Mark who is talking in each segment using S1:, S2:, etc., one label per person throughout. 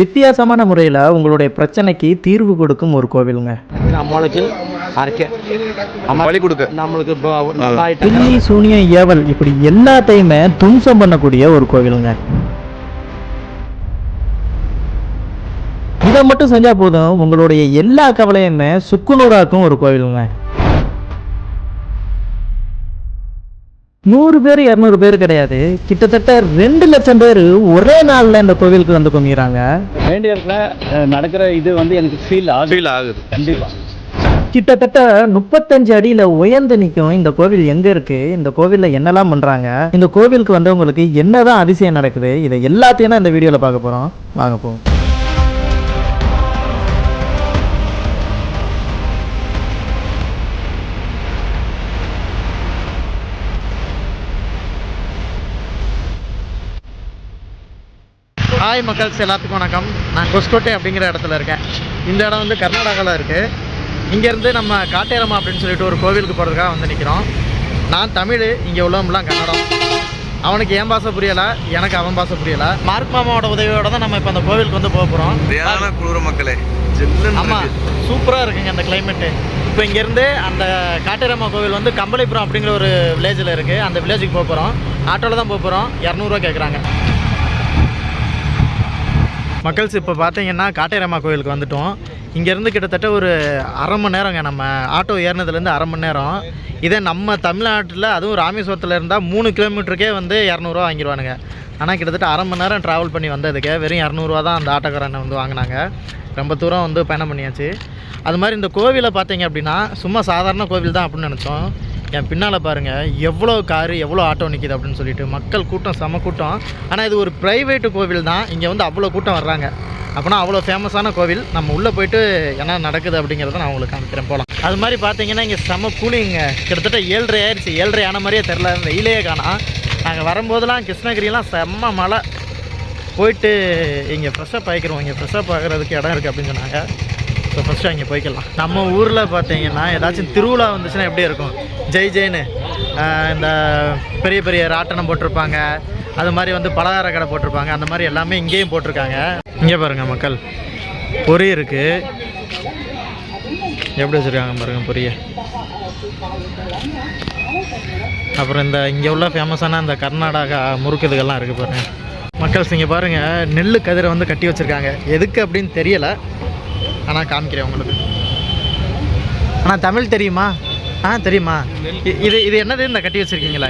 S1: வித்தியாசமான முறையில் உங்களுடைய பிரச்சனைக்கு தீர்வு கொடுக்கும் ஒரு கோவிலுங்க.
S2: நம்மளுக்கு நம்மளுக்கு
S1: பில்லி சூனியம் ஏவல் இப்படி எல்லாத்தையுமே தும்சம் பண்ணக்கூடிய ஒரு கோவிலுங்க. இதை மட்டும் செஞ்சா போதும் உங்களுடைய எல்லா கவலையுமே சுக்குநூறாக்கும் ஒரு கோவிலுங்க. நூறு பேர் இரநூறு பேர் கிடையாது. கிட்டத்தட்ட ரெண்டு லட்சம் பேர் ஒரே நாள்ல இந்த கோவிலுக்கு வந்து குமிறாங்க
S2: வேண்டியதுல நடக்கிற இது வந்து எனக்கு ஃபீல் ஆகுது.
S3: ஃபீல் ஆகுது.
S2: கண்டிப்பா.
S1: கிட்டத்தட்ட முப்பத்தஞ்சு அடியில உயர்ந்து நிற்கும் இந்த கோவில் எங்க இருக்கு? இந்த கோவில்ல என்னெல்லாம் பண்றாங்க? இந்த கோவிலுக்கு வந்தவங்களுக்கு என்னதான் அதிசயம் நடக்குது? இதை எல்லாத்தையும் தான் இந்த வீடியோல பார்க்க போறோம். வாங்க போவோம். ஹாய் மக்கள்ஸ் எல்லாத்துக்கும் வணக்கம். நான் கொஸ்கோட்டை அப்படிங்கிற இடத்துல இருக்கேன். இந்த இடம் வந்து கர்நாடகாவில் இருக்குது இங்கேருந்து நம்ம காட்டேரமா அப்படின்னு சொல்லிட்டு ஒரு கோவிலுக்கு போகிறதுக்காக வந்து நிற்கிறோம் நான் தமிழ் இங்கே உள்ளவங்களாம் கன்னடம். அவனுக்கு என் பாஷை புரியலை? எனக்கு அவன் பாஷை புரியலை. மார்க் மாமாவோட உதவியோட தான் நம்ம இப்போ அந்த கோவிலுக்கு வந்து போக போகிறோம்
S3: குளிர மக்களே
S1: ஆமாம். சூப்பராக இருக்குங்க அந்த கிளைமேட்டு இப்போ இங்கேருந்து அந்த காட்டேரம்மா கோவில் வந்து கம்பளிபுரம் அப்படிங்கிற ஒரு வில்லேஜில் இருக்குது அந்த வில்லேஜுக்கு போக போகிறோம் ஆட்டோவில் தான் போக போகிறோம் இரநூறுவா கேட்குறாங்க மக்கள்ஸ் இப்போ பார்த்தீங்கன்னா காட்டேரம்மா கோவிலுக்கு வந்துட்டோம். இங்கேருந்து கிட்டத்தட்ட ஒரு அரை மணி நேரங்க நம்ம ஆட்டோ ஏறினதுலேருந்து அரை மணி நேரம். இதே நம்ம தமிழ்நாட்டில் அதுவும் ராமேஸ்வரத்தில் இருந்தால் மூணு கிலோமீட்டருக்கே வந்து இரநூறுவா வாங்கிடுவானுங்க ஆனால் கிட்டத்தட்ட அரை மணி நேரம் ட்ராவல் பண்ணி வந்ததுக்கு வெறும் இரநூறுவா தான் அந்த ஆட்டோக்காரனை வந்து வாங்கினாங்க. ரொம்ப தூரம் வந்து பயணம் பண்ணியாச்சு. அது மாதிரி இந்த கோவிலை பார்த்தீங்க அப்படின்னா சும்மா சாதாரண கோவில் தான் அப்படின்னு நினச்சோம். என் பின்னால் பாருங்கள் எவ்வளோ காரு எவ்வளோ ஆட்டோ நிற்கிது அப்படின்னு சொல்லிட்டு மக்கள் கூட்டம் செம கூட்டம். ஆனால் இது ஒரு ப்ரைவேட்டு கோவில் தான். இங்கே வந்து அவ்வளோ கூட்டம் வர்றாங்க. அப்போனா அவ்வளோ ஃபேமஸான கோவில். நம்ம உள்ளே போயிட்டு என்ன நடக்குது அப்படிங்கிறத நான் உங்களுக்கு காமிக்கிறேன். போகலாம் அது மாதிரி பார்த்தீங்கன்னா இங்கே செம கூலிங்க. கிட்டத்தட்ட ஏழ்ரை ஆயிடுச்சு. ஏழ்ரை ஆன மாதிரியே தெரில வெயிலே காணா. நாங்கள் வரும்போதெல்லாம் கிருஷ்ணகிரிலாம் செம்ம மழை. போயிட்டு இங்கே ஃப்ரெஷ்ஷப் ஆகிக்கிறோம் இங்கே ஃப்ரெஷ்ஷப் ஆகிறதுக்கு இடம் இருக்குது அப்படின்னு சொன்னாங்க. ஸோ ஃபஸ்ட்டு அங்கே போய்க்கலாம். நம்ம ஊரில் பார்த்தீங்கன்னா ஏதாச்சும் திருவிழா வந்துச்சுன்னா எப்படி இருக்கும்? ஜெய் ஜெயின்னு இந்த பெரிய பெரிய ராட்டனம் போட்டிருப்பாங்க. அது மாதிரி வந்து பலகார கடை போட்டிருப்பாங்க. அந்த மாதிரி எல்லாமே இங்கேயும் போட்டிருக்காங்க. இங்கே பாருங்கள் மக்கள் பொரி இருக்குது எப்படி வச்சுருக்காங்க பாருங்கள் பொரிய அப்புறம் இந்த இங்கே உள்ள ஃபேமஸான இந்த கர்நாடகா முறுக்கு இதுகள்லாம் இருக்குது பாருங்கள் மக்கள்ஸ் இங்கே பாருங்கள் நெல் கதிரை வந்து கட்டி வச்சுருக்காங்க. எதுக்கு அப்படின்னு தெரியலை. ஆனால் காமிக்கிறேன் உங்களுக்கு ஆனால் தமிழ் தெரியுமா? ஆ தெரியுமா? இது இது என்னது? இந்த கட்டி வச்சுருக்கீங்களா?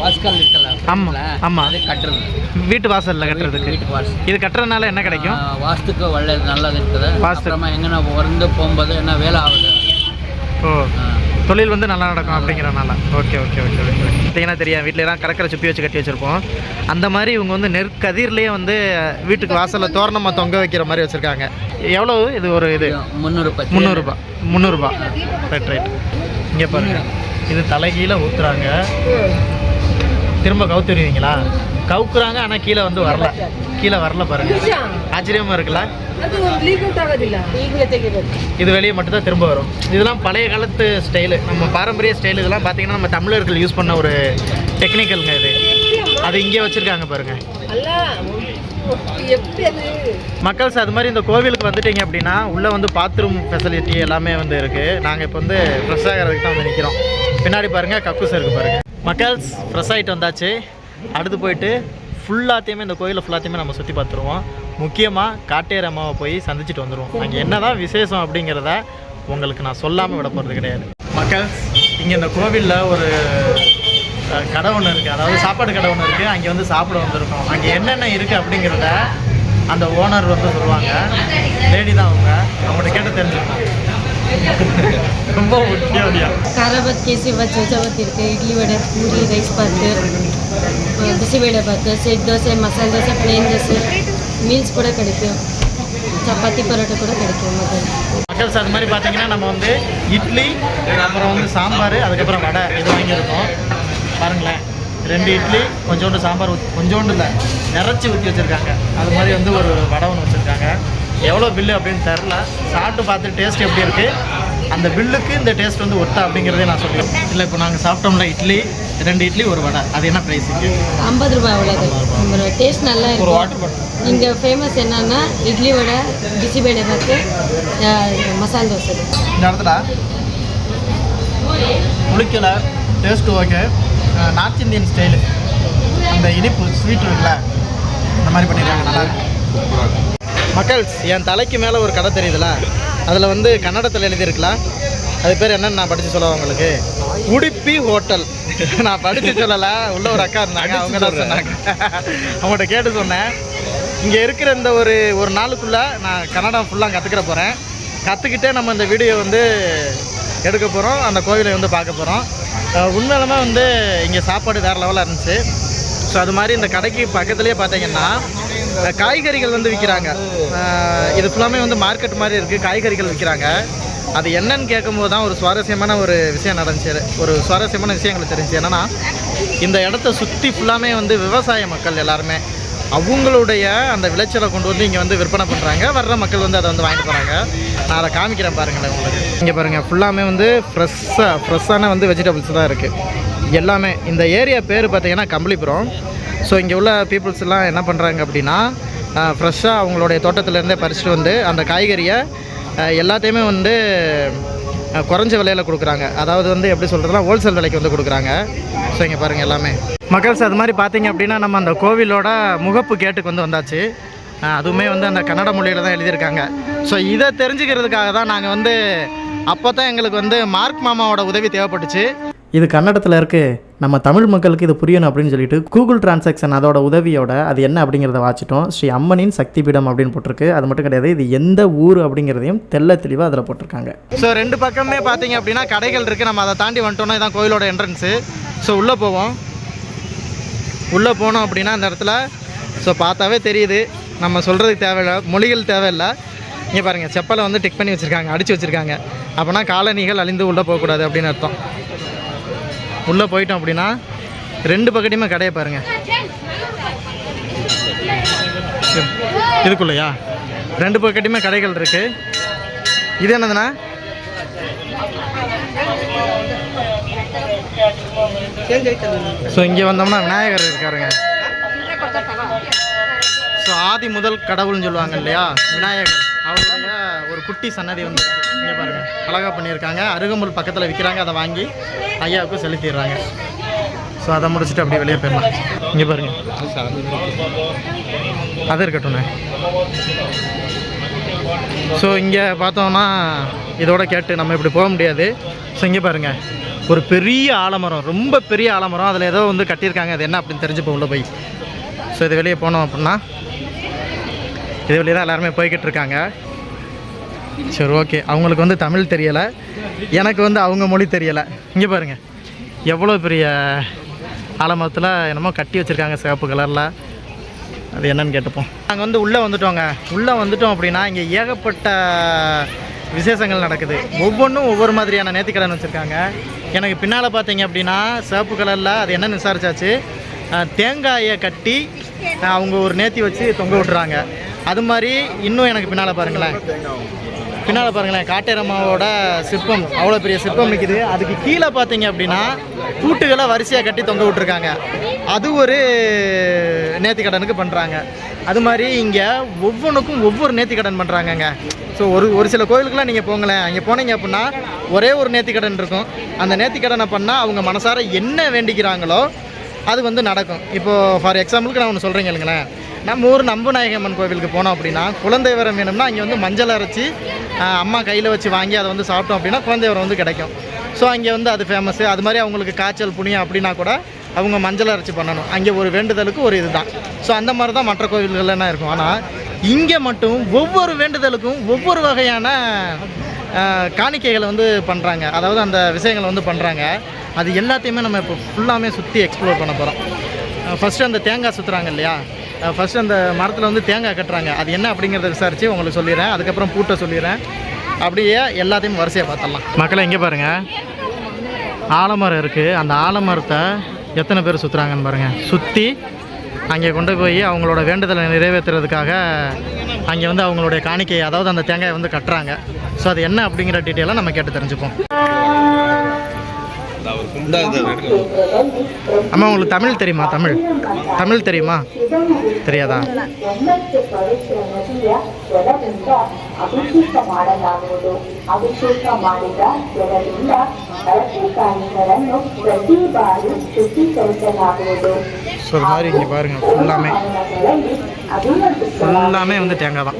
S2: வாஸ்கால் இருக்கல
S1: ஆமாம் ஆமாம்
S2: அது கட்டுறது.
S1: வீட்டு வாசலில் கட்டுறதுக்கு. இது கட்டுறதுனால என்ன கிடைக்கும்?
S2: வாஸ்துக்கு வள்ள நல்லது இருக்குது.
S1: வாஸ்து.
S2: நான் உறந்து போகும்போது என்ன வேலை ஆகுது?
S1: ஓ. தொழில் வந்து நல்லா நடக்கும் அப்படிங்கிறனால. ஓகே ஓகே ஓகே ஓகே பார்த்தீங்கன்னா தெரியும். வீட்டில் எல்லாம் கடற்கரை சுற்றி வச்சு கட்டி வச்சுருப்போம். அந்த மாதிரி இவங்க வந்து நெற்கதிர்லேயே வந்து வீட்டுக்கு வாசலில் தோரணமாக தொங்க வைக்கிற மாதிரி வச்சுருக்காங்க. எவ்வளோ இது ஒரு இது.
S2: முந்நூறு ரூபாய்
S1: முந்நூறுரூபா முந்நூறுரூபா ரைட் ரைட் இங்கே பாருங்க. இது தலைகீழ ஊற்றுறாங்க திரும்ப கவுத்துருவீங்களா கவுக்குறாங்க ஆனால் கீழே வந்து வரல. கீழே வரல பாருங்க. ஆச்சரியமா இருக்குல்ல? இது வெளியே மட்டும்தான் திரும்ப வரும். இதெல்லாம் பழைய காலத்து ஸ்டைலு நம்ம பாரம்பரிய ஸ்டைல் இதெல்லாம் பார்த்தீங்கன்னா நம்ம தமிழர்கள் யூஸ் பண்ண ஒரு டெக்னிக்கல்ங்க இது. அது இங்கே வச்சுருக்காங்க
S4: பாருங்கள்
S1: மக்கள்ஸ் அது? மாதிரி இந்த கோவிலுக்கு வந்துட்டீங்க அப்படின்னா உள்ளே வந்து பாத்ரூம் ஃபெசிலிட்டி எல்லாமே வந்து இருக்குது நாங்கள் இப்போ வந்து ஃப்ரெஷ் ஆகிறதுக்கு தான் வந்து நிற்கிறோம் பின்னாடி பாருங்கள் கக்கூஸ் இருக்குது பாருங்கள் மக்கள்ஸ் ஃப்ரெஷ் ஆகிட்டு வந்தாச்சு. அடுத்து போயிட்டு ஃபுல்லாத்தையுமே இந்த கோயிலில் ஃபுல்லாத்தையுமே நம்ம சுற்றி பார்த்துருவோம். முக்கியமாக காட்டேர் அம்மாவை போய் சந்திச்சுட்டு வந்துடுவோம் அங்கே என்னதான் விசேஷம் அப்படிங்கிறத உங்களுக்கு நான் சொல்லாமல் விட போகிறது கிடையாது. மக்கள் இங்கே இந்த கோவிலில் ஒரு கடை ஒன்று இருக்குது அதாவது சாப்பாடு கடை ஒன்று இருக்குது அங்கே வந்து சாப்பிட வந்திருக்கோம். அங்கே என்னென்ன இருக்குது அப்படிங்கிறத அந்த ஓனர் வந்து சொல்லுவாங்க. லேடி தான் அவங்க. அவங்கள்ட்ட கேட்டு தெரிஞ்சுக்கணும் ரொம்ப முக்கியம் காரபத்
S5: கேசி வச்சு சவத்தி இருக்குது இட்லி வடை பூரி ரைஸ் பாத்து ಪೂರಿ ರೈಸ್ ಬಾತ್ ಆ, bisibele bath set dosa masala dosa plane dosa meals கூட கிடைக்கும் சப்பாத்தி பரோட்டா கூட கிடைக்கும் மதியம்
S1: மக்கள்ஸ் அது மாதிரி பார்த்தீங்கன்னா நம்ம வந்து இட்லி அப்புறம் வந்து சாம்பார் அதுக்கப்புறம் வடை இது வாங்கியிருக்கோம் பாருங்களேன் ரெண்டு இட்லி கொஞ்சோண்டு சாம்பார் ஊத்தி கொஞ்சோண்டு இல்லை நிறச்சி ஊற்றி வச்சுருக்காங்க அது மாதிரி வந்து ஒரு வடை ஒன்று வச்சுருக்காங்க எவ்வளோ பில்லு அப்படின்னு தெரில சாப்பிட்டு பார்த்து டேஸ்ட் எப்படி இருக்குது அந்த பில்லுக்கு இந்த டேஸ்ட் வந்து ஒர்த்தா அப்படிங்கிறதே நான் சொல்லுவேன் இல்லை இப்போ நாங்கள் சாப்பிட்டோம்ல இட்லி ரெண்டு இட்லி ஒரு வடை. அது என்ன ப்ரைஸுக்கு
S5: ஐம்பது ரூபாய் அவ்வளோது நம்மளோட டேஸ்ட் நல்லா
S1: ஒரு
S5: இருக்கும்.
S1: வாட்டர் பாட்டில்
S5: இங்கே ஃபேமஸ் என்னன்னா இட்லி வடை பிசிபேடை பார்த்து மசாலா தோசை.
S1: இந்த இடத்துல முழிக்கலை taste okay north Indian style அந்த இனிப்பு ஸ்வீட் இருக்குல்ல? இந்த மாதிரி பண்ணியிருக்காங்க நல்லா இருக்கு. மக்கள்ஸ் என் தலைக்கு மேலே ஒரு கடை தெரியுதுல? அதில் வந்து கன்னடத்தில் எழுதியிருக்கல அது பேர் என்னன்னு நான் படித்து சொல்லுவேன் உங்களுக்கு. உடுப்பி ஹோட்டல். நான் படித்து சொல்லலை. உள்ள ஒரு அக்கா இருந்தாங்க. அவங்க தான் சொன்னாங்க. அவங்கள்ட்ட கேட்டு சொன்னேன். இங்கே இருக்கிற இந்த ஒரு ஒரு நாளுக்குள்ளே நான் கன்னடம் ஃபுல்லாக கற்றுக்கிற போகிறேன் கற்றுக்கிட்டே நம்ம இந்த வீடியோ வந்து எடுக்க போகிறோம் அந்த கோவிலை வந்து பார்க்க போகிறோம் உண்மையிலுமே வந்து இங்கே சாப்பாடு வேறு லெவலில் இருந்துச்சு. ஸோ அது மாதிரி இந்த கடைக்கு பக்கத்துலேயே பார்த்தீங்கன்னா காய்கறிகள் வந்து விற்கிறாங்க இது ஃபுல்லாமே வந்து மார்க்கெட் மாதிரி இருக்குது காய்கறிகள் விற்கிறாங்க அது என்னன்னு கேட்கும்போது தான் ஒரு சுவாரஸ்யமான ஒரு விஷயம் நடந்துச்சு. ஒரு சுவாரஸ்யமான விஷயங்கள் தெரிஞ்சு என்னென்னா இந்த இடத்த சுற்றி ஃபுல்லாமே வந்து விவசாய மக்கள் எல்லாருமே அவங்களுடைய அந்த விளைச்சலை கொண்டு வந்து இங்கே வந்து விற்பனை பண்ணுறாங்க வர்ற மக்கள் வந்து அதை வந்து வாங்கிட்டு போகிறாங்க நான் அதை காமிக்கிறேன் பாருங்களேன் உங்களுக்கு. இங்கே பாருங்கள் ஃபுல்லாமே வந்து ஃப்ரெஷ்ஷாக ஃப்ரெஷ்ஷான வந்து வெஜிடபிள்ஸ் தான் இருக்குது எல்லாமே இந்த ஏரியா பேர் பார்த்திங்கன்னா கம்பளிபுரம். ஸோ இங்கே உள்ள பீப்புள்ஸ் எல்லாம் என்ன பண்ணுறாங்க அப்படின்னா ஃப்ரெஷ்ஷாக அவங்களுடைய தோட்டத்துலேருந்தே பறிச்சுட்டு வந்து அந்த காய்கறியை எல்லாத்தையுமே வந்து குறைஞ்ச விலையில் கொடுக்குறாங்க. அதாவது வந்து எப்படி சொல்கிறதுனா ஹோல்சேல் விலைக்கு வந்து கொடுக்குறாங்க. ஸோ இங்கே பாருங்கள் எல்லாமே. மக்கள்ஸ் அது மாதிரி பார்த்தீங்க அப்படின்னா நம்ம அந்த கோவிலோட முகப்பு கேட்டுக்கு வந்து வந்தாச்சு. அதுவுமே வந்து அந்த கன்னட மொழியில் தான் எழுதியிருக்காங்க. ஸோ இதை தெரிஞ்சுக்கிறதுக்காக தான் நாங்கள் வந்து அப்போ தான் எங்களுக்கு வந்து மார்க் மாமாவோட உதவி தேவைப்பட்டுச்சு. இது கன்னடத்தில் இருக்குது நம்ம தமிழ் மக்களுக்கு இது புரியணும் அப்படின்னு சொல்லிட்டு கூகுள் டிரான்சாக்ஷன் அதோட உதவியோட அது என்ன அப்படிங்கிறத வாச்சிட்டோம் ஸ்ரீ அம்மனின் சக்தி பீடம் அப்படின்னு போட்டிருக்கு. அது மட்டும் கிடையாது இது எந்த ஊர் அப்படிங்கிறதையும் தெள்ள தெளிவாக அதில் போட்டிருக்காங்க. ஸோ ரெண்டு பக்கமே பார்த்தீங்க அப்படின்னா கடைகள் இருக்குது நம்ம அதை தாண்டி வந்துட்டோம்னா இதான் கோயிலோட என்ட்ரன்ஸு ஸோ உள்ளே போவோம். உள்ளே போனோம் அப்படின்னா அந்த இடத்துல ஸோ பார்த்தாவே தெரியுது. நம்ம சொல்கிறதுக்கு தேவையில்லை மொழிகள் தேவையில்லை. இங்கே பாருங்கள் செப்பலை வந்து டிக் பண்ணி வச்சுருக்காங்க அடித்து வச்சுருக்காங்க. அப்போனா காலணிகள் அழிந்து உள்ளே போகக்கூடாது அப்படின்னு அர்த்தம். உள்ளே போயிட்டோம் அப்படின்னா ரெண்டு பக்கத்தையுமே கடையை பாருங்கள் இதுக்குள்ளையா? ரெண்டு பக்கத்தையுமே கடைகள் இருக்குது இது என்னதுண்ணா? ஸோ இங்கே வந்தோம்னா விநாயகர் இருக்காருங்க. ஸோ ஆதி முதல் கடவுள்னு சொல்லுவாங்க இல்லையா? விநாயகர். அவருடைய ஒரு குட்டி சன்னதி வந்து இங்கே பாருங்க. அழகாக பண்ணியிருக்காங்க. அருகம்புல் பக்கத்தில் விற்கிறாங்க அதை வாங்கி ஐயாவுக்கும் செலுத்திடுறாங்க. ஸோ அதை முடிச்சுட்டு அப்படியே வெளியே போயிடலாம். இங்கே பாருங்க. அது இருக்கட்டும்ண்ணே. ஸோ இங்கே பார்த்தோம்னா இதோட கேட்டு நம்ம இப்படி போக முடியாது. ஸோ இங்கே பாருங்கள் ஒரு பெரிய ஆலமரம் ரொம்ப பெரிய ஆலமரம். அதில் ஏதோ வந்து கட்டியிருக்காங்க. அது என்ன அப்படின்னு தெரிஞ்சுப்போம் உள்ள போய். ஸோ இது வெளியே போனோம் அப்படின்னா இது வெளியே தான் எல்லாருமே போய்கிட்டு இருக்காங்க. சரி ஓகே அவங்களுக்கு வந்து தமிழ் தெரியலை. எனக்கு வந்து அவங்க மொழி தெரியலை. இங்கே பாருங்கள் எவ்வளோ பெரிய ஆலமரத்தில் என்னமோ கட்டி வச்சுருக்காங்க சிவப்பு கலரில். அது என்னன்னு கேட்டுப்போம். நாங்கள் வந்து உள்ளே வந்துட்டோங்க. உள்ளே வந்துட்டோம் அப்படின்னா இங்கே ஏகப்பட்ட விசேஷங்கள் நடக்குது. ஒவ்வொன்றும் ஒவ்வொரு மாதிரியான நேர்த்திக்கடன் வச்சுருக்காங்க. எனக்கு பின்னால் பார்த்தீங்க அப்படின்னா சிவப்பு கலரில் அது என்னென்னு விசாரிச்சாச்சு. தேங்காயை கட்டி அவங்க ஒரு நேர்த்தி வச்சு தொங்க விட்டுறாங்க. அது மாதிரி இன்னும் எனக்கு பின்னால் பாருங்களேன். பின்னால் பாருங்களேன் காட்டேரம்மாவோட சிற்பம். அவ்வளோ பெரிய சிற்பம் நிற்கிது அதுக்கு கீழே பார்த்தீங்க அப்படின்னா பூட்டுகளை வரிசையாக கட்டி தொங்க விட்டுருக்காங்க. அது ஒரு நேர்த்திக்கடனுக்கு பண்ணுறாங்க அது மாதிரி இங்கே ஒவ்வொன்றுக்கும் ஒவ்வொரு நேர்த்திக்கடன் பண்ணுறாங்கங்க ஸோ ஒரு ஒரு சில கோயிலுக்குலாம் நீங்கள் போங்களேன். அங்கே போனீங்க அப்படின்னா ஒரே ஒரு நேர்த்திக்கடன் இருக்கும். அந்த நேர்த்திக்கடனை பண்ணால் அவங்க மனசார என்ன வேண்டிக்கிறாங்களோ அது வந்து நடக்கும். இப்போது ஃபார் எக்ஸாம்பிளுக்கு நான் ஒன்று சொல்கிறேங்க இல்லைங்களேன் நம்ம ஊர் நம்புநாயகம்மன் கோவிலுக்கு போனோம் அப்படின்னா குழந்தை வரம் வேணும்னா இங்கே வந்து மஞ்சள் அரைச்சி அம்மா கையில் வச்சு வாங்கி அதை வந்து சாப்பிட்டோம் அப்படின்னா குழந்தை வரம் வந்து கிடைக்கும். ஸோ அங்கே வந்து அது ஃபேமஸ்ஸு அது மாதிரி அவங்களுக்கு காய்ச்சல் புனியம் அப்படின்னா கூட அவங்க மஞ்சள் அரைச்சி பண்ணணும். அங்கே ஒரு வேண்டுதலுக்கு ஒரு இதுதான். ஸோ அந்த மாதிரி தான் மற்ற கோவில்கள்லாம் இருக்கும். ஆனால் இங்கே மட்டும் ஒவ்வொரு வேண்டுதலுக்கும் ஒவ்வொரு வகையான காணிக்கைகளை வந்து பண்ணுறாங்க அதாவது அந்த விஷயங்களை வந்து பண்ணுறாங்க அது எல்லாத்தையுமே நம்ம இப்போ ஃபுல்லாமே சுற்றி எக்ஸ்ப்ளோர் பண்ண போகிறோம் ஃபஸ்ட்டு அந்த தேங்காய் சுற்றுறாங்க இல்லையா? ஃபஸ்ட்டு அந்த மரத்தில் வந்து தேங்காய் கட்டுறாங்க. அது என்ன அப்படிங்கிறத விசாரித்து உங்களுக்கு சொல்லிடுறேன். அதுக்கப்புறம் பூட்டை சொல்லிடுறேன். அப்படியே எல்லாத்தையும் வரிசையாக பார்த்துடலாம் மக்களை எங்கே பாருங்கள் ஆலமரம் இருக்குது அந்த ஆலமரத்தை எத்தனை பேர் சுற்றுறாங்கன்னு பாருங்கள் சுற்றி அங்கே கொண்டு போய் அவங்களோட வேண்டுதலை நிறைவேற்றுறதுக்காக அங்கே வந்து அவங்களுடைய காணிக்கை அதாவது அந்த தேங்காயை வந்து கட்டுறாங்க.
S6: ஸோ அது என்ன அப்படிங்கிற டீட்டெயிலாக நம்ம கேட்டு தெரிஞ்சுப்போம். அம்மா உங்களுக்கு தமிழ் தெரியுமா? தமிழ். தமிழ் தெரியுமா? தெரியாதா? ஸோ மாதிரி இங்கே பாருங்கள் ஃபுல்லாமே எல்லாமே வந்து தேங்காய் தான்.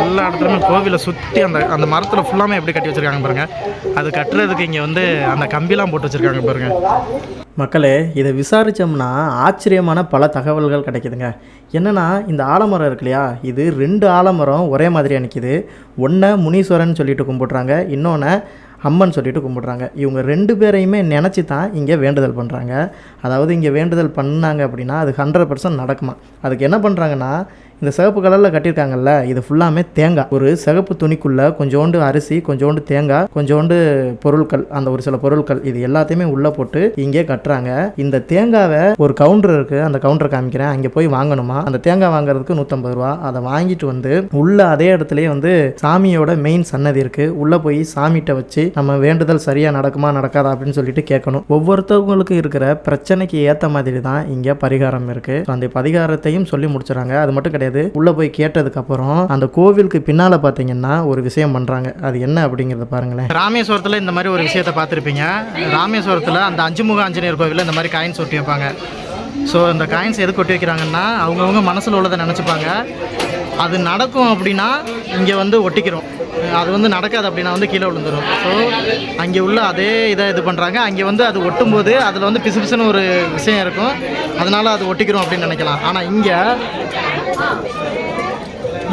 S6: எல்லா இடத்துலையுமே கோவிலை சுற்றி அந்த அந்த மரத்தில் ஃபுல்லாமே எப்படி கட்டி வச்சுருக்காங்க பாருங்கள் அது கட்டுறதுக்கு இங்கே வந்து அந்த கம்பிலாம் போட்டு வச்சுருக்காங்க பாருங்கள் மக்களே இதை விசாரித்தோம்னா ஆச்சரியமான பல தகவல்கள் கிடைக்குதுங்க. என்னென்னா இந்த ஆலமரம் இருக்கு இல்லையா? இது ரெண்டு ஆலமரம் ஒரே மாதிரியாக நிற்கிது ஒன்றை முனீஸ்வரன் சொல்லிட்டு கும்பிட்றாங்க. இன்னொன்று அம்மன் சொல்லிட்டு கும்பிட்றாங்க. இவங்க ரெண்டு பேரையுமே நினச்சி தான் இங்கே வேண்டுதல் பண்ணுறாங்க அதாவது இங்கே வேண்டுதல் பண்ணாங்க அப்படின்னா அது ஹண்ட்ரட் பர்சன்ட் நடக்குமா? அதுக்கு என்ன பண்ணுறாங்கன்னா இந்த சிகப்பு கலரில் கட்டியிருக்காங்கல்ல இது ஃபுல்லாமே தேங்காய் ஒரு சிகப்பு துணிக்குள்ளே கொஞ்சோண்டு அரிசி கொஞ்சோண்டு தேங்காய் கொஞ்சோண்டு பொருட்கள் அந்த ஒரு சில பொருட்கள் இது எல்லாத்தையுமே உள்ளே போட்டு இங்கே கட்டுறாங்க. இந்த தேங்காவை ஒரு கவுண்டர் இருக்குது அந்த கவுண்டர் காமிக்கிறேன். அங்கே போய் வாங்கணுமா? அந்த தேங்காய் வாங்குறதுக்கு நூற்றம்பது ரூபா. அதை வாங்கிட்டு வந்து உள்ள அதே இடத்துலயே வந்து சாமியோட மெயின் சன்னதி இருக்குது உள்ளே போய் சாமிகிட்ட வச்சு நம்ம வேண்டுதல் சரியாக நடக்குமா நடக்காதா அப்படின்னு சொல்லிட்டு கேட்கணும். ஒவ்வொருத்தவங்களுக்கும் இருக்கிற பிரச்சனைக்கு ஏற்ற மாதிரி தான் இங்கே பரிகாரம் இருக்குது அந்த பரிகாரத்தையும் சொல்லி முடிச்சுறாங்க. அது மட்டும் கிடையாது. உள்ளே போய் கேட்டதுக்கப்புறம் அந்த கோவிலுக்கு பின்னால் பார்த்தீங்கன்னா ஒரு விஷயம் பண்ணுறாங்க அது என்ன அப்படிங்கிறத பாருங்களேன். ராமேஸ்வரத்தில் இந்த மாதிரி ஒரு விஷயத்த பார்த்துருப்பீங்க. ராமேஸ்வரத்தில் அந்த அஞ்சுமுக ஆஞ்சநேயர் கோவிலில் இந்த மாதிரி காயின்ஸ் ஒட்டி வைப்பாங்க. ஸோ இந்த காயின்ஸ் எதுக்கு ஒட்டி வைக்கிறாங்கன்னா அவங்கவுங்க மனசில் உள்ளதை நினச்சிப்பாங்க. அது நடக்கும் அப்படின்னா இங்கே வந்து ஒட்டிக்கிறோம். அது வந்து நடக்காது அப்படின்னா வந்து கீழே விழுந்துரும். ஸோ அங்கே உள்ள அதே இதை இது பண்ணுறாங்க அங்கே வந்து அது ஒட்டும் போது அதில் வந்து பிசு பிசுன்னு ஒரு விஷயம் இருக்கும். அதனால் அது ஒட்டிக்கிறோம் அப்படின்னு நினைக்கலாம். ஆனால் இங்கே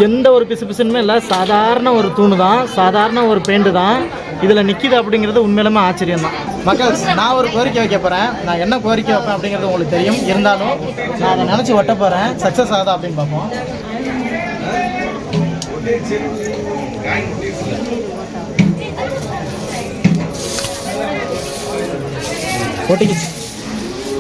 S6: எந்த ஒரு பிசு இல்லை. சாதாரண ஒரு தூணு தான். சாதாரண ஒரு பெயிண்ட்டு தான். இதில் நிற்கிது அப்படிங்கிறது உண்மையிலுமே ஆச்சரியம் தான். மக்கள் நான் ஒரு கோரிக்கை வைக்க போகிறேன் நான் என்ன கோரிக்கை வைப்பேன் அப்படிங்கிறது உங்களுக்கு தெரியும். இருந்தாலும் நான் அதை நினச்சி ஒட்ட போகிறேன் சக்ஸஸ் ஆகுதா அப்படின்னு பார்ப்போம். ஒட்டிக்கிச்சு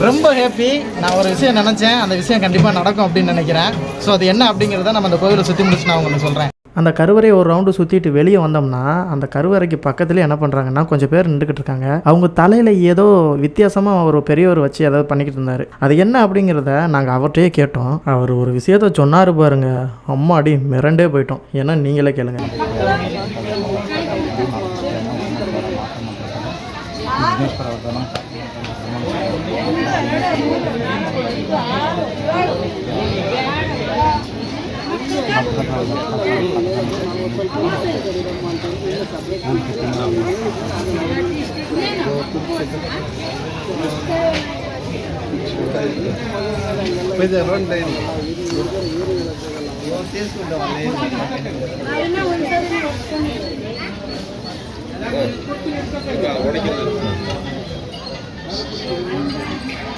S6: ரொம்ப ஹாப்பி நான் ஒரு விஷயம் நினச்சேன். அந்த விஷயம் கண்டிப்பாக நடக்கும் அப்படின்னு நினைக்கிறேன். ஸோ அது என்ன அப்படிங்கிறத நம்ம அந்த கோவிலை சுற்றி முடிச்சு நான் உங்களுக்கு சொல்கிறேன் அந்த கருவறையை ஒரு ரவுண்டு சுற்றிட்டு வெளியே வந்தோம்னா அந்த கருவறைக்கு பக்கத்துலேயே என்ன பண்ணுறாங்கன்னா கொஞ்சம் பேர் நின்றுக்கிட்டு இருக்காங்க. அவங்க தலையில் ஏதோ வித்தியாசமாக ஒரு பெரியவர் வச்சு ஏதாவது பண்ணிக்கிட்டு இருந்தார். அது என்ன அப்படிங்கிறத நாங்கள் அவர்கிட்டயே கேட்டோம். அவர் ஒரு விஷயத்த சொன்னார் பாருங்க. அம்மாடி மிரண்டே போயிட்டோம். ஏன்னா நீங்களே கேளுங்க.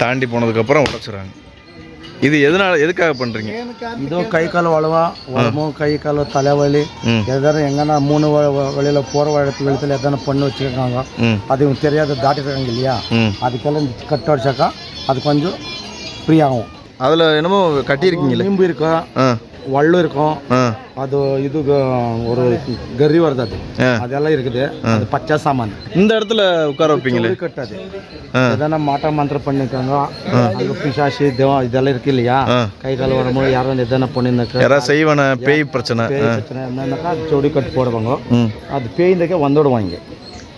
S3: தாண்டி போனதுக்கப்புறம் உடச்சிடுறாங்க. இது எதனால எதுக்காக பண்ணுறீங்க
S7: இதோ கை கால் வளவா உடம்பும் கை கால் தலைவலி எதாவது எங்கன்னா மூணு வழியில் போகிற வழக்கு வெளியில் எதனா பண்ணு வச்சிருக்காங்க. அது இவங்க தெரியாத தாட்டிருக்காங்க இல்லையா? அதுக்கெல்லாம் கட்ட அடிச்சாக்கா அது கொஞ்சம் ஃப்ரீ ஆகும்.
S3: அதில் என்னமோ கட்டியிருக்கீங்களே
S7: நிம்பு இருக்கும் வள்ளு இருக்கும். அது இது ஒரு கறி வருது அது. அதெல்லாம் இருக்குது. அது பச்சை சாமான்.
S3: இந்த இடத்துல உட்கார வைப்பீங்களே?
S7: கட்டாது. எதனா மாட்ட மந்திரம் பண்ணிருக்காங்க. அங்க பிசாசி தேவம் இதெல்லாம் இருக்கு இல்லையா. கை கால் உடம்பு யாரும் எதனா பண்ணியிருந்தாக்கா
S3: யாராவது செய்வன? பேய் பிரச்சனை.
S7: பேய். பிரச்சனை என்னன்னாக்கா அது ஜோடி கட்டு போடுவாங்க. அது பேய்ந்தக்கே வந்துடுவாங்க.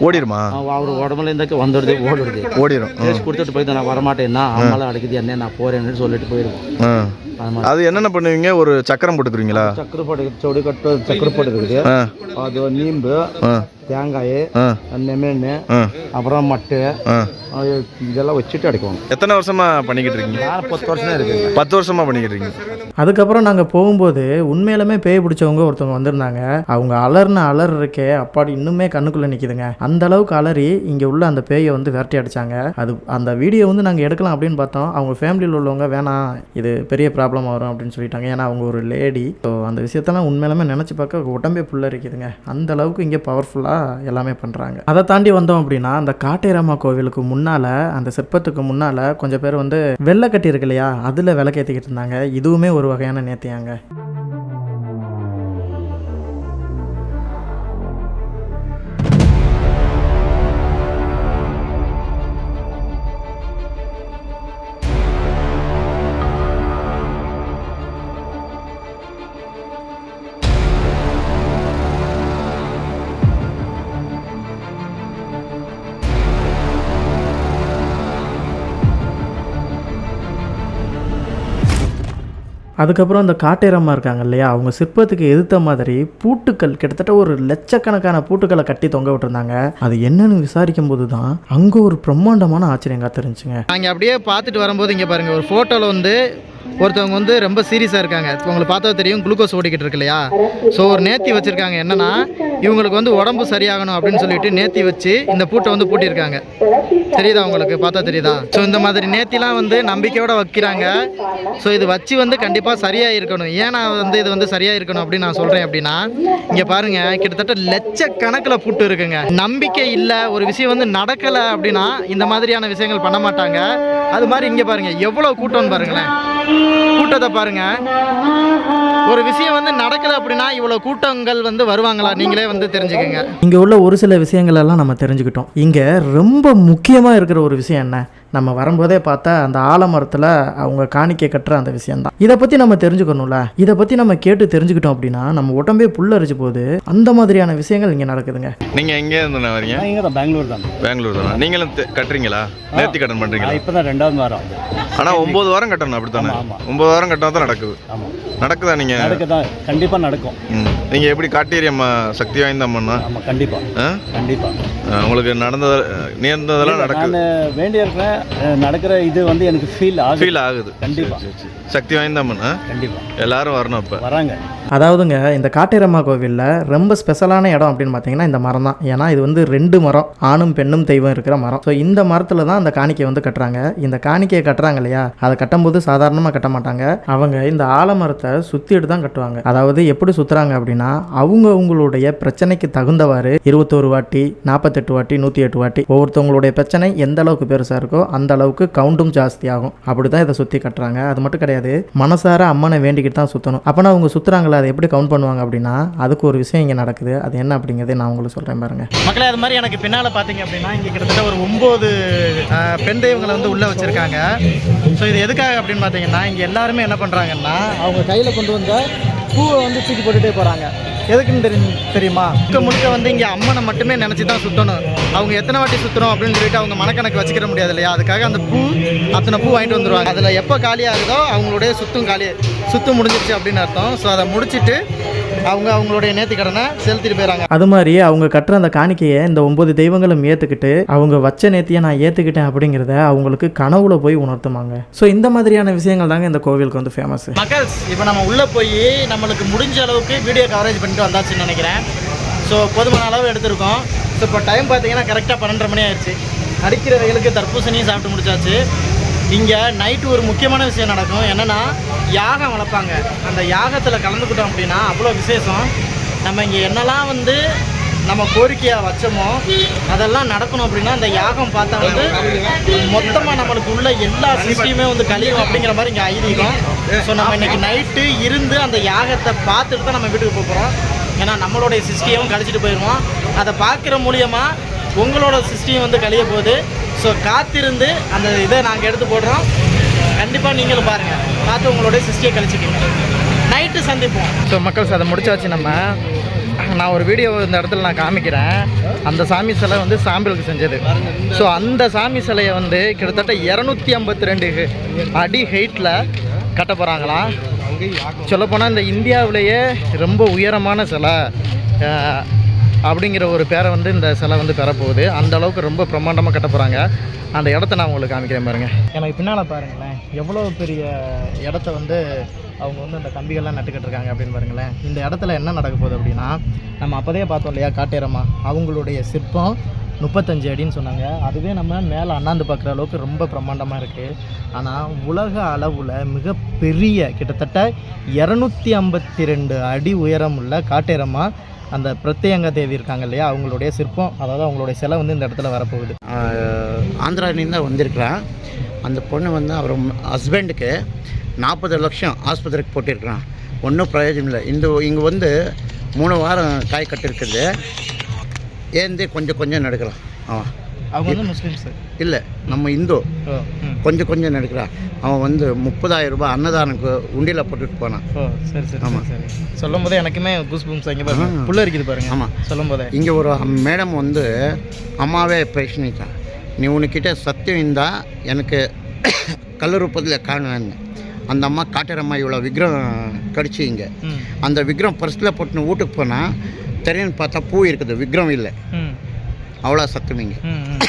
S3: ஓடிடுமா
S7: அவர் உடம்புல இருந்தக்கே வந்துடுது ஓடிடுது
S3: ஓடிடும்
S7: பேசி கொடுத்துட்டு போய் நான் வரமாட்டேன்னா அம்மாலாம் அடிக்குது என்ன நான் போறேன்னு சொல்லிட்டு போயிடுவோம் அது
S3: என்னென்ன பண்ணுவீங்க? ஒரு சக்கரம் போட்டுக்குறீங்களா?
S7: சக்கரை போட்டு ஜோடி கட்டு சக்கரை போட்டு இருக்குது
S3: ஆ.
S7: அது நீம்பு. தேங்காய் நெமெண்ணு அப்புறம் மட்டு இதெல்லாம் வச்சுட்டு அடிக்குவாங்க
S3: எத்தனை வருஷமா பண்ணிக்கிட்டு இருக்கீங்க?
S7: பத்து வருஷம் தான் இருக்குங்க
S3: பத்து வருஷமா பண்ணிக்கிட்டு இருக்கீங்க.
S6: அதுக்கப்புறம் நாங்கள் போகும்போது உண்மையிலுமே பேய் பிடிச்சவங்க ஒருத்தவங்க வந்திருந்தாங்க. அவங்க அலர்ன அலர் இருக்கே அப்பாடி இன்னுமே கண்ணுக்குள்ளே நிற்கிதுங்க அந்த அளவுக்கு அலறி இங்கே உள்ள அந்த பேயை வந்து விரட்டி அடிச்சாங்க. அது அந்த வீடியோ வந்து நாங்கள் எடுக்கலாம் அப்படின்னு பார்த்தோம். அவங்க ஃபேமிலியில் உள்ளவங்க வேணாம் இது பெரிய ப்ராப்ளம் வரும் அப்படின்னு சொல்லிட்டாங்க. ஏன்னா அவங்க ஒரு லேடி ஸோ அந்த விஷயத்தெல்லாம் உண்மையிலுமே நினச்சி பார்க்க உடம்பே புல்ல இருக்குதுங்க அந்த அளவுக்கு இங்கே பவர்ஃபுல்லாக எல்லாமே பண்ணுறாங்க அதை தாண்டி வந்தோம் அப்படின்னா அந்த காட்டேரம்மா கோவிலுக்கு முன்னால் அந்த சிற்பத்துக்கு முன்னால் கொஞ்சம் பேர் வந்து வெள்ளை கட்டி இருக்கு இல்லையா? அதில் விளக்கேற்றிக்கிட்டு இருந்தாங்க. இதுவுமே ஒரு வகையான நேர்த்தியாங்க.
S1: அதுக்கப்புறம் அந்த காட்டேரம்மா இருக்காங்க இல்லையா அவங்க சிற்பத்துக்கு எதிர்த்த மாதிரி பூட்டுக்கள் கிட்டத்தட்ட ஒரு லட்சக்கணக்கான பூட்டுக்களை கட்டி தொங்க விட்டுருந்தாங்க. அது என்னன்னு விசாரிக்கும் போது தான் அங்கே ஒரு பிரம்மாண்டமான ஆச்சரியம் காத்திருந்துச்சுங்க. நாங்கள் அப்படியே பார்த்துட்டு வரும்போது இங்கே பாருங்கள் ஒரு ஃபோட்டோவில் வந்து ஒருத்தவங்க வந்து ரொம்ப சீரியஸாக இருக்காங்க. உங்களுக்கு பார்த்தா தெரியும் குளுக்கோஸ் ஓடிக்கிட்டு இருக்கு இல்லையா? ஸோ ஒரு நேத்தி வச்சுருக்காங்க. என்னென்னா இவங்களுக்கு வந்து உடம்பு சரியாகணும் அப்படின்னு சொல்லிட்டு நேத்தி வச்சு இந்த பூட்டை வந்து பூட்டியிருக்காங்க. தெரியுதா உங்களுக்கு? பார்த்தா தெரியுதா? ஸோ இந்த மாதிரி நேத்திலாம் வந்து நம்பிக்கையோட வைக்கிறாங்க. ஸோ இது வச்சு வந்து கண்டிப்பாக சரியாக இருக்கணும் ஏன் நான் வந்து இது வந்து சரியாக இருக்கணும் அப்படின்னு நான் சொல்கிறேன் அப்படின்னா இங்கே பாருங்கள் கிட்டத்தட்ட லட்சக்கணக்கில் பூட்டு இருக்குங்க. நம்பிக்கை இல்லை ஒரு விஷயம் வந்து நடக்கலை அப்படின்னா இந்த மாதிரியான விஷயங்கள் பண்ண மாட்டாங்க. அது மாதிரி இங்கே பாருங்கள் எவ்வளோ கூட்டம்னு பாருங்களேன். கூட்டத்தை பாருங்க. ஒரு விஷயம் வந்து நடக்கல அப்படின்னா இவ்வளோ கூட்டங்கள் வந்து வருவாங்களா? நீங்களே வந்து தெரிஞ்சுக்கோங்க. இங்கே உள்ள ஒரு சில விஷயங்கள் எல்லாம் நம்ம தெரிஞ்சுக்கிட்டோம். இங்கே ரொம்ப முக்கியமாக இருக்கிற ஒரு விஷயம் என்ன? நம்ம வரும்போதே பார்த்தா அந்த ஆலமரத்தில் அவங்க காணிக்கை கட்டுற அந்த விஷயம்தான். இதை பற்றி நம்ம தெரிஞ்சுக்கணும்ல? இதை பற்றி நம்ம கேட்டு தெரிஞ்சுக்கிட்டோம் அப்படின்னா நம்ம உடம்பே புல்லரிச்சு போகுது. அந்த மாதிரியான விஷயங்கள் இங்கே நடக்குதுங்க.
S3: நீங்கள் எங்கே இருந்து வரீங்க
S2: நான் இங்கே தான் பெங்களூர் தான்.
S3: பெங்களூர் தானே? நீங்களும் கட்டுறீங்களா? நேர்த்தி கடன் பண்ணுறீங்களா
S2: இப்போ தான் ரெண்டாவது வாரம்.
S3: ஆனால் ஒம்பது வாரம் கட்டணும் அப்படி தானே. ஒம்பது வாரம் கட்டினா தான் நடக்குது.
S2: ஆமாம்
S3: நடக்குதா நீங்கள்
S2: நடக்க தான் கண்டிப்பாக நடக்கும்.
S3: ம். நீங்கள் எப்படி காட்டேரி அம்மா சக்தி வாய்ந்த அம்மன்னா?
S2: ஆமாம் கண்டிப்பாக
S3: ஆ?
S2: கண்டிப்பாக
S3: உங்களுக்கு நடந்தது நேர்ந்ததெல்லாம் நடக்குது.
S2: வேண்டியிருக்கிறேன். நடக்கிற இது வந்து எனக்கு ஃபீல் ஆகுது.
S3: ஃபீல் ஆகுது.
S2: கண்டிப்பா.
S3: சரி, சரி, சரி. சக்தி வாய்ந்த அம்மன்?
S2: கண்டிப்பாக
S3: எல்லாரும் வரணும் இப்போ
S2: வராங்க.
S1: அதாவதுங்க இந்த காட்டேரம்மா கோவிலில் ரொம்ப ஸ்பெஷலான இடம் அப்படின்னு பார்த்தீங்கன்னா இந்த மரம் தான். ஏன்னா இது வந்து ரெண்டு மரம் ஆணும் பெண்ணும் தெய்வம் இருக்கிற மரம். ஸோ இந்த மரத்தில் தான் அந்த காணிக்கை வந்து கட்டுறாங்க. இந்த காணிக்கையை கட்டுறாங்க இல்லையா? அதை கட்டும்போது சாதாரணமாக கட்ட மாட்டாங்க. அவங்க இந்த ஆலமரத்தை சுற்றிட்டு தான் கட்டுவாங்க. அதாவது எப்படி சுற்றுறாங்க அப்படின்னா அவங்க அவங்களுடைய பிரச்சனைக்கு தகுந்தவாறு இருபத்தோரு வாட்டி நாற்பத்தெட்டு வாட்டி நூற்றி எட்டு வாட்டி ஒவ்வொருத்தவங்களுடைய பிரச்சனை எந்த அளவுக்கு பெருசாக இருக்கோ அந்த அளவுக்கு கவுண்டும் ஜாஸ்தியாகும் அப்படி தான் இதை சுற்றி கட்டுறாங்க. அது மட்டும் கிடையாது மனசார அம்மனை வேண்டிக்கிட்டு தான் சுற்றணும் அப்போனா அவங்க சுற்றுறாங்களா அதை எப்படி கவுண்ட் பண்ணுவாங்க அப்படின்னா அதுக்கு ஒரு விஷயம் இங்கே நடக்குது. அது என்ன அப்படிங்கிறது நான் உங்களுக்கு சொல்கிறேன் பாருங்க. மக்களே அது மாதிரி எனக்கு பின்னால் பார்த்தீங்க அப்படின்னா இங்கே கிட்டத்தட்ட ஒரு ஒம்பது பெண் தெய்வங்களை வந்து உள்ளே வச்சுருக்காங்க. ஸோ இது எதுக்காக அப்படின்னு பார்த்தீங்கன்னா இங்கே எல்லாருமே என்ன பண்ணுறாங்கன்னா அவங்க கையில் கொண்டு வந்த பூவை வந்து தூக்கி போட்டுகிட்டே போகிறாங்க எதுக்குன்னு தெரியும் தெரியுமா? முழுக்க முழுக்க வந்து இங்கே அம்மனை மட்டுமே நினச்சி தான் சுற்றணும் அவங்க எத்தனை வாட்டி சுற்றுறோம் அப்படின்னு சொல்லிட்டு அவங்க மனக்கணக்கு வச்சுக்கிற முடியாது இல்லையா? அதுக்காக அந்த பூ அத்தனை பூ வாங்கிட்டு வந்துருவாங்க. அதில் எப்போ காலியாகுதோ அவங்களுடைய சுத்தம் காலி சுத்தம் முடிஞ்சிருச்சு அப்படின்னு அர்த்தம். ஸோ அதை முடிச்சுட்டு அவங்க அவங்களுடைய நேர்த்தி கடனை செலுத்திட்டு போயிறாங்க. அது மாதிரி அவங்க கட்டுற அந்த காணிக்கையை இந்த ஒன்பது தெய்வங்களும் ஏற்றுக்கிட்டு அவங்க வச்ச நேர்த்தியை நான் ஏற்றுக்கிட்டேன் அப்படிங்கிறத அவங்களுக்கு கனவுல போய் உணர்த்துமாங்க. ஸோ இந்த மாதிரியான விஷயங்கள் தாங்க இந்த கோவிலுக்கு வந்து ஃபேமஸ் மக்கள்ஸ் இப்போ நம்ம உள்ளே போய் நம்மளுக்கு முடிஞ்ச அளவுக்கு வீடியோ கவரேஜ் பண்ணிட்டு வந்தாச்சுன்னு நினைக்கிறேன். ஸோ போதுமான அளவு எடுத்திருக்கோம். ஸோ இப்போ டைம் பார்த்தீங்கன்னா கரெக்டாக பன்னெண்டரை மணி ஆயிடுச்சு. அடிக்கிற வெயிலுக்கு தர்பூசணியும் சாப்பிட்டு முடிச்சாச்சு. இங்கே நைட்டு ஒரு முக்கியமான விஷயம் நடக்கும். என்னென்னா யாகம் வளர்ப்பாங்க. அந்த யாகத்தில் கலந்துக்கிட்டோம் அப்படின்னா அவ்வளோ விசேஷம். நம்ம இங்கே என்னெல்லாம் வந்து நம்ம கோரிக்கையாக வச்சோமோ அதெல்லாம் நடக்கணும் அப்படின்னா அந்த யாகம் பார்த்தா வந்து மொத்தமாக நம்மளுக்கு உள்ள எல்லா சிஸ்டியுமே வந்து கழியும் அப்படிங்கிற மாதிரி இங்கே ஐதீகம். ஸோ நம்ம இன்னைக்கு நைட்டு இருந்து அந்த யாகத்தை பார்த்துட்டு தான் நம்ம வீட்டுக்கு போகிறோம் ஏன்னா நம்மளுடைய சிஸ்டியும் கழிச்சிட்டு போயிடுவோம் அதை பார்க்குற மூலியமாக உங்களோட சிஸ்டியும் வந்து கழிய போகுது. ஸோ காத்திருந்து அந்த இதை நாங்கள் எடுத்து போடுறோம். கண்டிப்பாக நீங்களும் பாருங்கள் பார்த்து உங்களுடைய சிஸ்டியை கழிச்சிக்கோங்க. நைட்டு சந்திப்போம். ஸோ மக்கள் அதை முடிச்சாச்சு நம்ம. நான் ஒரு வீடியோ இந்த இடத்துல நான் காமிக்கிறேன். அந்த சாமி சிலை வந்து சாம்பிளுக்கு செஞ்சது. ஸோ அந்த சாமி சிலையை வந்து கிட்டத்தட்ட இரநூத்தி ஐம்பத்தி ரெண்டு அடி ஹைட்டில் கட்ட போகிறாங்களாம் சொல்லப்போனால் இந்த இந்தியாவிலேயே ரொம்ப உயரமான சிலை. அப்படிங்கிற ஒரு பேரை வந்து இந்த சிலை வந்து பெறப்போகுது. அந்த அளவுக்கு ரொம்ப பிரம்மாண்டமாக கட்ட போகிறாங்க அந்த இடத்த நான் உங்களுக்கு காமிக்கிறேன் பாருங்கள் எனக்கு பின்னால் பாருங்களேன். எவ்வளோ பெரிய இடத்த வந்து அவங்க வந்து அந்த கம்பிகள்லாம் நட்டுக்கிட்டு இருக்காங்க அப்படின்னு பாருங்களேன். இந்த இடத்துல என்ன நடக்க போகுது அப்படின்னா நம்ம அப்போதே பார்த்தோம் இல்லையா காட்டேரம்மா? அவங்களுடைய சிற்பம் முப்பத்தஞ்சு அடின்னு சொன்னாங்க. அதுவே நம்ம மேலே அண்ணாந்து பார்க்குற அளவுக்கு ரொம்ப பிரம்மாண்டமாக இருக்குது ஆனால் உலக அளவில் மிகப்பெரிய கிட்டத்தட்ட இரநூத்தி ஐம்பத்தி ரெண்டு அடி உயரம் உள்ள காட்டேரம்மா அந்த பிரத்யங்க தேவி இருக்காங்க இல்லையா அவங்களுடைய சிற்பம் அதாவது அவங்களுடைய சிலை வந்து இந்த இடத்துல வரப்போகுது.
S8: ஆந்திராலேருந்து வந்திருக்கிறான் அந்த பொண்ணு வந்து அவர் ஹஸ்பண்டுக்கு நாற்பது லட்சம் ஆஸ்பத்திரிக்கு போட்டிருக்கிறான் ஒன்றும் பிரயோஜனம் இல்லை. இந்த இங்கே வந்து மூணு வாரம் காய் கட்டிருக்குது. ஏந்தி கொஞ்சம் கொஞ்சம் நடக்கலாம். ஆமாம்
S1: அவங்க வந்து முஸ்லீம்ஸு.
S8: இல்லை நம்ம இந்து. கொஞ்சம் கொஞ்சம் நடக்கிறான் அவன் வந்து முப்பதாயிரம் ரூபாய் அன்னதானுக்கு உண்டியில் போட்டுட்டு போனான்.
S1: ஓ சரி சரி
S8: ஆமா.
S1: சரி. சொல்லும் போதே எனக்குமே கூஸ் பூம்ஸ் இங்கே பாருங்க. புள்ள இருக்குது பாருங்க.
S8: ஆமா.
S1: சொல்லும் போதே
S8: இங்கே ஒரு மேடம் வந்து அம்மாவே பிரச்சனைத்தான் நீ உனக்கிட்ட சத்தியம் இருந்தால் எனக்கு கல்லூரூபத்தில் காணுவேன்னு அந்த அம்மா காட்டேரம்மா இவ்வளோ விக்ரம் கடிச்சு இங்கே. அந்த விக்ரம் பர்ஸில் போட்டுன்னு வீட்டுக்கு போனால் தெரியுன்னு பார்த்தா பூ இருக்குது விக்ரம் இல்லை. அவ்வளோ சத்தம் இங்கே.
S6: ம், ம்.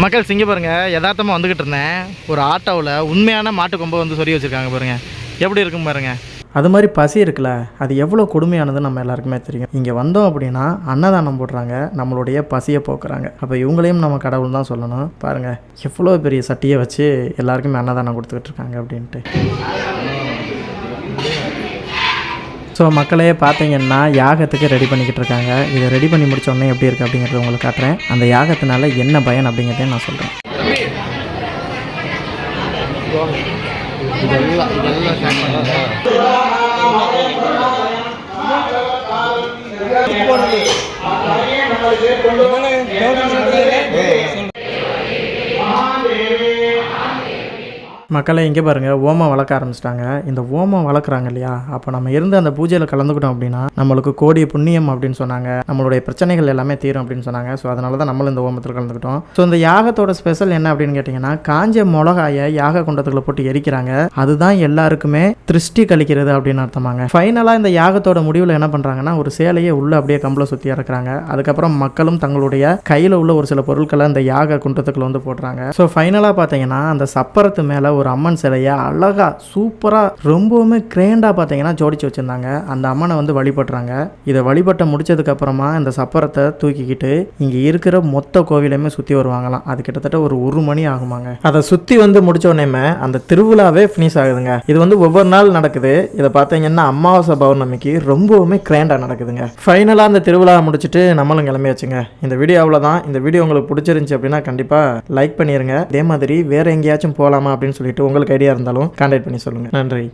S6: மக்கள் சிங்க பாருங்க யதார்த்தமாக வந்துக்கிட்டு இருந்தேன். ஒரு ஆட்டோவில் உண்மையான மாட்டு கொம்பை வந்து சொறி வச்சுருக்காங்க பாருங்க. எப்படி இருக்கும் பாருங்க? அது மாதிரி பசி இருக்குல்ல அது எவ்வளோ கொடுமையானது நம்ம எல்லாருக்குமே தெரியும். இங்கே வந்தோம் அப்படின்னா அன்னதானம் போடுறாங்க நம்மளுடைய பசியை போக்குறாங்க. அப்போ இவங்களையும் நம்ம கடவுள் தான் சொல்லணும். பாருங்கள் எவ்வளோ பெரிய சட்டியை வச்சு எல்லாருக்குமே அன்னதானம் கொடுத்துக்கிட்டு இருக்காங்க அப்படின்ட்டு. ஸோ மக்களே பார்த்தீங்கன்னா யாகத்துக்கு ரெடி பண்ணிக்கிட்டு இருக்காங்க. இதை ரெடி பண்ணி முடிச்ச உடனே எப்படி இருக்குது அப்படிங்கிறத உங்களுக்கு காட்டுறேன். அந்த யாகத்தினால என்ன பயன் அப்படிங்கிறதையும் நான் சொல்கிறேன்
S8: இதெல்லாம் இதெல்லாம்
S6: மக்களை இங்கே பாருங்கள் ஓமம் வளர்க்க ஆரம்பிச்சிட்டாங்க. இந்த ஓமம் வளர்க்குறாங்க இல்லையா? அப்போ நம்ம இருந்து அந்த பூஜையில் கலந்துக்கிட்டோம் அப்படின்னா நம்மளுக்கு கோடி புண்ணியம் அப்படின்னு சொன்னாங்க. நம்மளுடைய பிரச்சனைகள் எல்லாமே தீரும் அப்படின்னு சொன்னாங்க. ஸோ அதனால தான் நம்மளும் இந்த ஓமத்தில் கலந்துக்கிட்டோம். ஸோ இந்த யாகத்தோட ஸ்பெஷல் என்ன அப்படின்னு கேட்டிங்கன்னா காஞ்ச மிளகாயை யாக குண்டத்துக்குள்ள போட்டு எரிக்கிறாங்க. அதுதான் எல்லாருக்குமே திருஷ்டி கழிக்கிறது அப்படின்னு அர்த்தமாங்க. ஃபைனலாக இந்த யாகத்தோட முடிவில் என்ன பண்ணுறாங்கன்னா ஒரு சேலையை உள்ளே அப்படியே கம்பளை சுற்றி இறக்குறாங்க. அதுக்கப்புறம் மக்களும் தங்களுடைய கையில் உள்ள ஒரு சில பொருட்களை அந்த யாக குண்டத்துக்குள்ள வந்து போடுறாங்க. ஸோ ஃபைனலாக பார்த்தீங்கன்னா அந்த சப்பரத்து மேலே ஒரு அம்மன் சிலையை அழகாக சூப்பராக ரொம்பவுமே கிரேண்டாக பார்த்தீங்கன்னா ஜோடிச்சு வச்சுருந்தாங்க. அந்த அம்மனை வந்து வழிபடுறாங்க. இதை வழிபட்ட முடிச்சதுக்கு அப்புறமா இந்த சப்பரத்தை தூக்கிக்கிட்டு இங்கே இருக்கிற மொத்த கோவிலையுமே சுற்றி வருவாங்களாம். அது கிட்டத்தட்ட ஒரு ஒரு மணி ஆகுமாங்க. அதை சுற்றி வந்து முடிச்ச உடனேமே அந்த திருவிழாவே ஃபினிஷ் ஆகுதுங்க. இது வந்து ஒவ்வொரு நாள் நடக்குது. இதை பார்த்தீங்கன்னா அமாவாசை பௌர்ணமிக்கு ரொம்பவுமே கிரேண்டாக நடக்குதுங்க. ஃபைனலாக அந்த திருவிழாவை முடிச்சுட்டு நம்மளும் கிளம்பியாச்சுங்க. இந்த வீடியோ அவ்வளோதான் இந்த வீடியோ உங்களுக்கு பிடிச்சிருந்துச்சி அப்படின்னா கண்டிப்பாக லைக் பண்ணிடுங்க இதே மாதிரி வேறு எங்கேயாச்சும் போகலாமா அப்படின்னு சொல்லி சொல்லிட்டு உங்களுக்கு ஐடியா இருந்தாலும் கான்டாக்ட் பண்ணி சொல்லுங்கள் நன்றி.